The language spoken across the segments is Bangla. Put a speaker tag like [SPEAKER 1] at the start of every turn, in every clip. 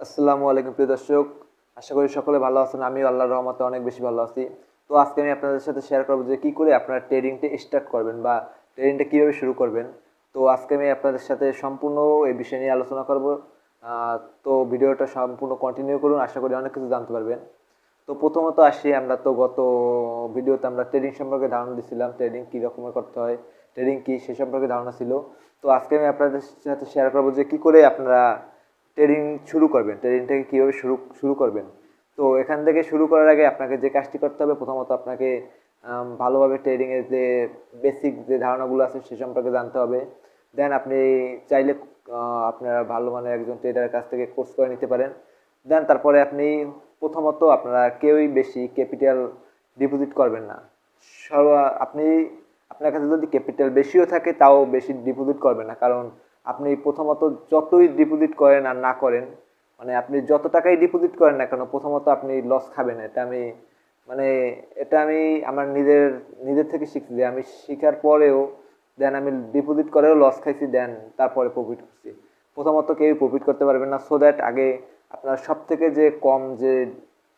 [SPEAKER 1] আসসালামু আলাইকুম, প্রিয় দর্শক। আশা করি সকলে ভালো আছেন। আমিও আল্লাহর রহমতে অনেক বেশি ভালো আছি। তো আজকে আমি আপনাদের সাথে শেয়ার করব যে কী করে আপনারা ট্রেডিংটা স্টার্ট করবেন বা ট্রেডিংটা কীভাবে শুরু করবেন। তো আজকে আমি আপনাদের সাথে সম্পূর্ণ এই বিষয় নিয়ে আলোচনা করব। তো ভিডিওটা সম্পূর্ণ কন্টিনিউ করুন। আশা করি অনেক কিছু জানতে পারবেন। তো প্রথমত আসি আমরা। তো গত ভিডিওতে আমরা ট্রেডিং সম্পর্কে ধারণা দিয়েছিলাম ট্রেডিং কী রকমের করতে হয় ট্রেডিং কী সে সম্পর্কে ধারণা ছিল। তো আজকে আমি আপনাদের সাথে শেয়ার করব যে কী করে আপনারা ট্রেডিং শুরু করবেন। ট্রেডিংটাকে কীভাবে শুরু শুরু করবেন? তো এখান থেকে শুরু করার আগে আপনাকে যে কাজটি করতে হবে, প্রথমত আপনাকে ভালোভাবে ট্রেডিংয়ের যে বেসিক যে ধারণাগুলো আছে সে সম্পর্কে জানতে হবে। দেন আপনি চাইলে আপনারা ভালো মানের একজন ট্রেডারের কাছ থেকে কোর্স করে নিতে পারেন। দেন তারপরে আপনি প্রথমত আপনারা কেউই বেশি ক্যাপিটাল ডিপোজিট করবেন না। সর্ব, আপনি, আপনার কাছে যদি ক্যাপিটাল বেশিও থাকে, তাও বেশি ডিপোজিট করবেন না। কারণ আপনি প্রথমত যতই ডিপোজিট করেন আর না করেন মানে আপনি যত টাকাই ডিপোজিট করেন না কেন, প্রথমত আপনি লস খাবেন। এটা আমি মানে এটা আমি আমার নিজের নিজের থেকে শিখছি যে আমি শেখার পরেও, দেন আমি ডিপোজিট করেও লস খাইছি, দেন তারপরে প্রফিট করছি। প্রথমত কেউ প্রফিট করতে পারবেন না সো দ্যাট আগে আপনার সব থেকে যে কম যে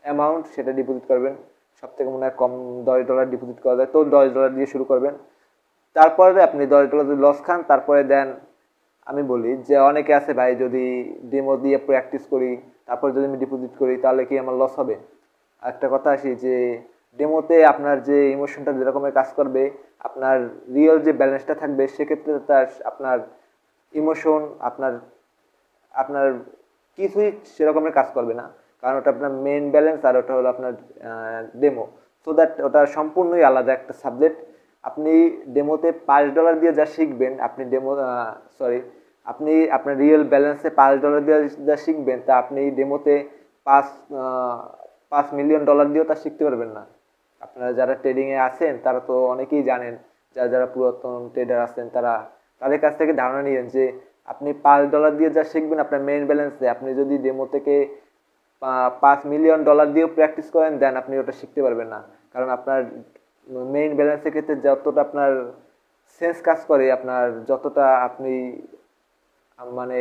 [SPEAKER 1] অ্যামাউন্ট সেটা ডিপোজিট করবেন। সব থেকে মনে হয় কম দশ ডলার ডিপোজিট করা যায়, তো দশ ডলার দিয়ে শুরু করবেন। তারপরে আপনি দশ ডলার যদি লস খান, তারপরে দেন আমি বলি যে অনেকে আছে ভাই যদি ডেমো দিয়ে প্র্যাকটিস করি, তারপর যদি আমি ডিপোজিট করি, তাহলে কি আমার লস হবে? একটা কথা আসি যে ডেমোতে আপনার যে ইমোশনটা যেরকমের কাজ করবে, আপনার রিয়েল যে ব্যালেন্সটা থাকবে, সেক্ষেত্রে তার আপনার ইমোশন আপনার আপনার কিছুই সেরকমের কাজ করবে না। কারণ ওটা আপনার মেন ব্যালেন্স আর ওটা হলো আপনার ডেমো সো দ্যাট ওটা সম্পূর্ণই আলাদা একটা সাবজেক্ট আপনি ডেমোতে পাঁচ ডলার দিয়ে যা শিখবেন, আপনি ডেমো সরি আপনি আপনার রিয়েল ব্যালেন্সে পাঁচ ডলার দিয়ে যা শিখবেন, তা আপনি ডেমোতে পাঁচ পাঁচ মিলিয়ন ডলার দিয়েও তা শিখতে পারবেন না। আপনারা যারা ট্রেডিংয়ে আছেন, তারা তো অনেকেই জানেন, যারা যারা পুরাতন ট্রেডার আছেন, তারা তাদের কাছ থেকে ধারণা নিয়েন যে আপনি পাঁচ ডলার দিয়ে যা শিখবেন আপনার মেইন ব্যালেন্সে আপনি যদি ডেমো থেকে পাঁচ মিলিয়ন ডলার দিয়েও প্র্যাকটিস করেন দেন আপনি ওটা শিখতে পারবেন না। কারণ আপনার মেইন ব্যালেন্সের ক্ষেত্রে যতটা আপনার সেন্স কাজ করে, আপনার যতটা আপনি মানে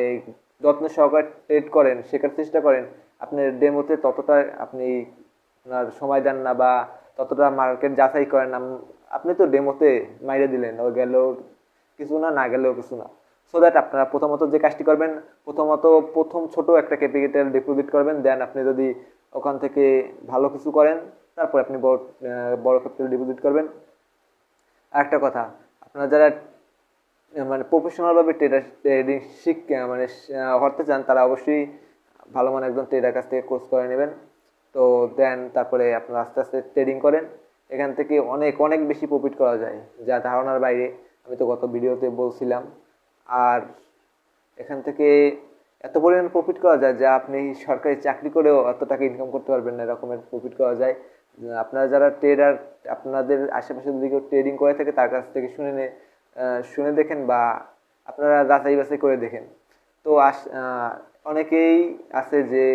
[SPEAKER 1] যত্ন সহকারে ট্রেড করেন, শেখার চেষ্টা করেন, আপনার ডেমোতে ততটা আপনি আপনার সময় দেন না বা ততটা মার্কেট যাচাই করেন না। আপনি তো ডেমোতে মাইরে দিলেন, ও গেলেও কিছু না না গেলেও কিছু না। সো দ্যাট আপনারা প্রথমত যে কাজটি করবেন, প্রথমত প্রথম ছোট একটা ক্যাপিটাল ডিপোজিট করবেন দেন আপনি যদি ওখান থেকে ভালো কিছু করেন তারপর আপনি বড় বড় ক্যাপিটাল ডিপোজিট করবেন। আরেকটা কথা, আপনারা যারা মানে প্রফেশনালভাবে ট্রেডার ট্রেডিং শিখ মানে হতে চান, তারা অবশ্যই ভালো মানের একজন ট্রেডার কাছ থেকে কোর্স করে নেবেন। তো দেন তারপরে আপনারা আস্তে আস্তে ট্রেডিং করেন। এখান থেকে অনেক অনেক বেশি প্রফিট করা যায়, যা ধারণার বাইরে। আমি তো গত ভিডিওতে বলছিলাম। আর এখান থেকে এত পরিমাণ প্রফিট করা যায় যে আপনি সরকারি চাকরি করেও এত টাকা ইনকাম করতে পারবেন না, এরকমের প্রফিট করা যায়। আপনারা যারা ট্রেডার আপনাদের আশেপাশে যদি কেউ ট্রেডিং করে থাকে, তার কাছ থেকে শুনে নে শুনে দেখেন বা আপনারা যাচাই বাছাই করে দেখেন। তো আস অনেকেই আছে যে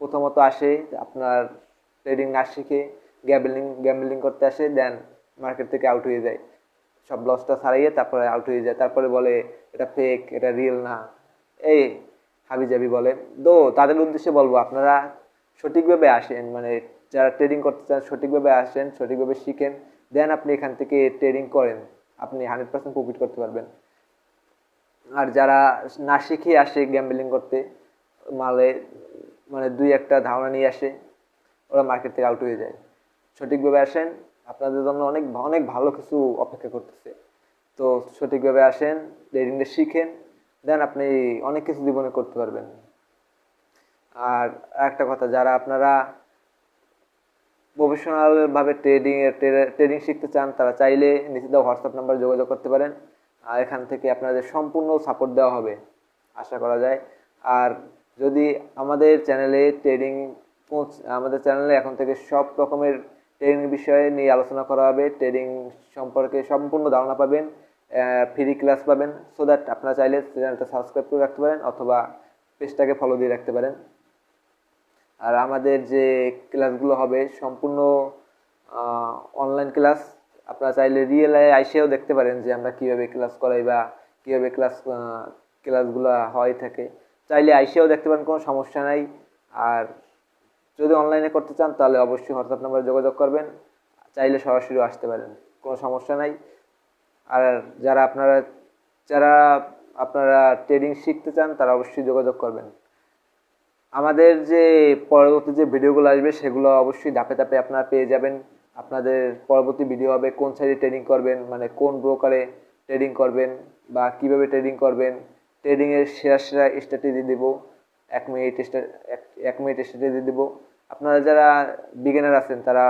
[SPEAKER 1] প্রথমত আসে, আপনার ট্রেডিং না শিখে গ্যাবলিং গ্যাম্বলিং করতে আসে দেন মার্কেট থেকে আউট হয়ে যায়। সব লসটা ছাড়াইয়ে তারপরে আউট হয়ে যায়। তারপরে বলে, এটা ফেক এটা রিয়েল না। এই হাবি জাবি বলে। তো তাদের উদ্দেশ্যে বলব, আপনারা সঠিকভাবে আসেন মানে যারা ট্রেডিং করতে চান সঠিকভাবে আসেন, সঠিকভাবে শিখেন দেন আপনি এখান থেকে ট্রেডিং করেন। আপনি হান্ড্রেড পার্সেন্ট প্রফিট করতে পারবেন। আর যারা না শিখে আসে গ্যাম্বলিং করতে, মালে মানে দুই একটা ধারণা নিয়ে আসে, ওরা মার্কেট থেকে আউট হয়ে যায়। সঠিকভাবে আসেন, আপনাদের জন্য অনেক অনেক ভালো কিছু অপেক্ষা করতেছে। তো সঠিকভাবে আসেন ট্রেডিংটা শিখেন দেন আপনি অনেক কিছু জীবনে করতে পারবেন। আর একটা কথা, যারা আপনারা প্রফেশনালভাবে ট্রেডিং ট্রেডিং শিখতে চান, তারা চাইলে নিচে দেওয়া হোয়াটসঅ্যাপ নাম্বার যোগাযোগ করতে পারেন। আর এখান থেকে আপনাদের সম্পূর্ণ সাপোর্ট দেওয়া হবে, আশা করা যায়। আর যদি আমাদের চ্যানেলে ট্রেডিং আমাদের চ্যানেলে এখন থেকে সব রকমের ট্রেডিং বিষয়ে নিয়ে আলোচনা করা হবে ট্রেডিং সম্পর্কে সম্পূর্ণ ধারণা পাবেন। ফ্রি ক্লাস পাবেন সো দ্যাট আপনারা চাইলে চ্যানেলটা সাবস্ক্রাইব করে রাখতে পারেন, অথবা পেজটাকে ফলো দিয়ে রাখতে পারেন। আর আমাদের যে ক্লাসগুলো হবে, সম্পূর্ণ অনলাইন ক্লাস আপনারা চাইলে রিয়েল আইসেও দেখতে পারেন যে আমরা কীভাবে ক্লাস করাই বা কীভাবে ক্লাস ক্লাসগুলো হয় থাকে। চাইলে আইসেও দেখতে পারেন, কোনো সমস্যা নাই। আর যদি অনলাইনে করতে চান, তাহলে অবশ্যই হোয়াটসঅ্যাপ নাম্বারে যোগাযোগ করবেন। চাইলে সরাসরি আসতে পারেন, কোনো সমস্যা নাই। আর যারা আপনারা যারা আপনারা ট্রেডিং শিখতে চান, তারা অবশ্যই যোগাযোগ করবেন। আমাদের যে পরবর্তী যে ভিডিওগুলো আসবে, সেগুলো অবশ্যই ধাপে ধাপে আপনারা পেয়ে যাবেন। আপনাদের পরবর্তী ভিডিও হবে, কোন সাইডে ট্রেডিং করবেন মানে কোন ব্রোকারে ট্রেডিং করবেন, বা কীভাবে ট্রেডিং করবেন। ট্রেডিংয়ের সেরা সেরা স্ট্র্যাটেজি দেবো, এক মিনিট এক মিনিট স্ট্র্যাটেজি দেবো। আপনারা যারা বিগিনার আছেন, তারা,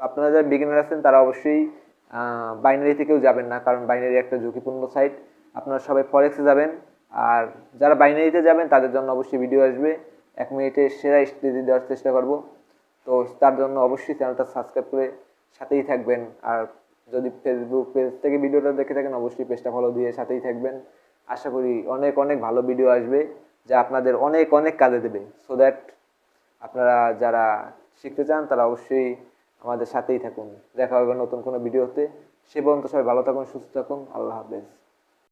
[SPEAKER 1] আপনারা যারা বিগিনার আছেন, তারা অবশ্যই বাইনারি থেকেও যাবেন না, কারণ বাইনারি একটা ঝুঁকিপূর্ণ সাইট আপনারা সবাই ফরেক্সে যাবেন, আর যারা বাইনারিতে যাবেন, তাদের জন্য অবশ্যই ভিডিও আসবে। এক মিনিটে সেরা স্টেজি দেওয়ার চেষ্টা করব। তো তার জন্য অবশ্যই চ্যানেলটা সাবস্ক্রাইব করে সাথেই থাকবেন, আর যদি ফেসবুক পেজ থেকে ভিডিওটা দেখে থাকেন, অবশ্যই পেজটা ফলো দিয়ে সাথেই থাকবেন। আশা করি অনেক অনেক ভালো ভিডিও আসবে, যা আপনাদের অনেক অনেক কাজে দেবে। সো দ্যাট আপনারা যারা শিখতে চান, তারা অবশ্যই আমাদের সাথেই থাকুন। দেখা হবে নতুন কোনো ভিডিওতে। সে পর্যন্ত সবাই ভালো থাকুন, সুস্থ থাকুন। আল্লাহ হাফেজ।